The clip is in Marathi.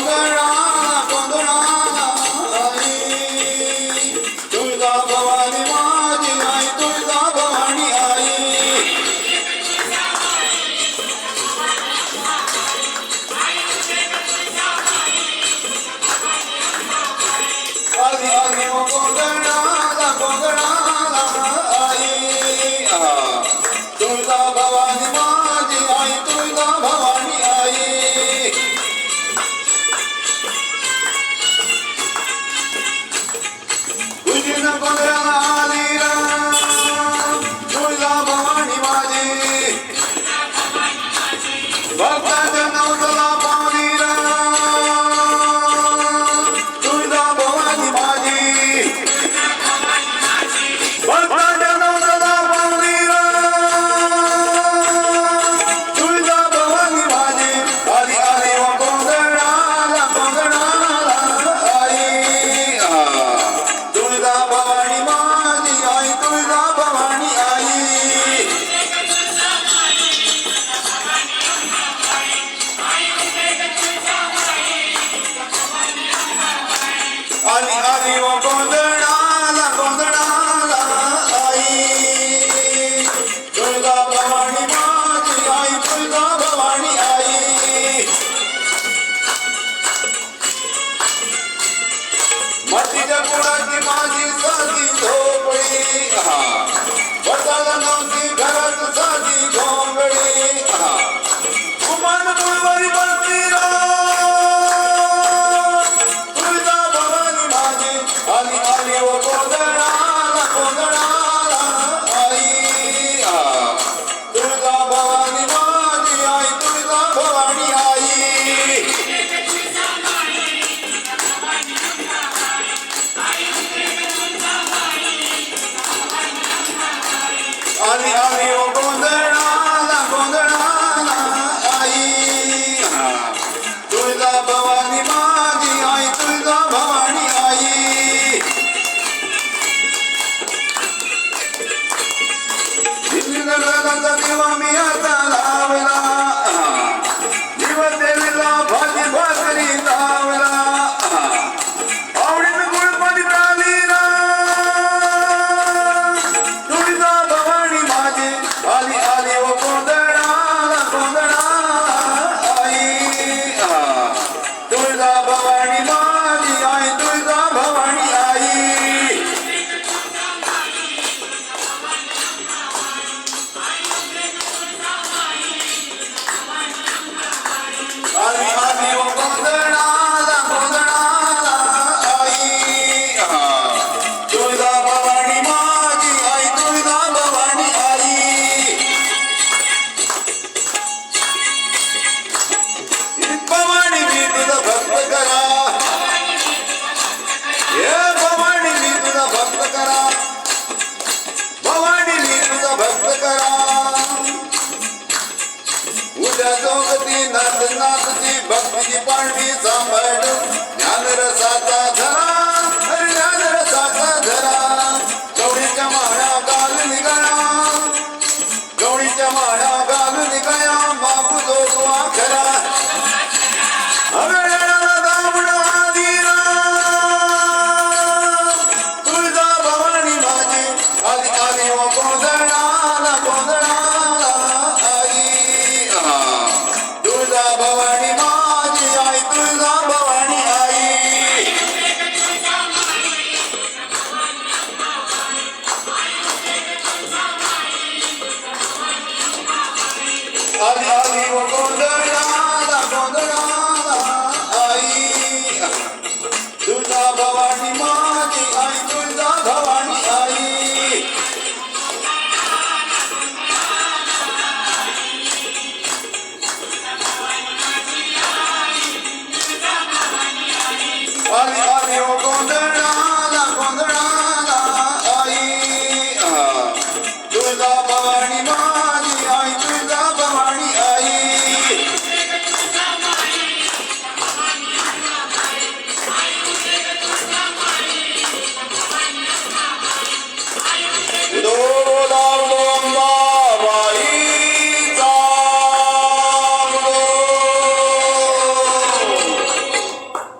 Number मस्तीच्या पोराची माझी साधी झोपडी. हा. वडाला नव्हती घरात साधी झोंबडी. தந்ததில் மாமியார் தாலாவை भक्त करा हे भवानी मी तुझा भक्त करा भवानी मी तुझा भक्त करा उद्या चौकती नाच नाचती भक्तीची पांढरी सांभाळ. Hadi hadi o konuda.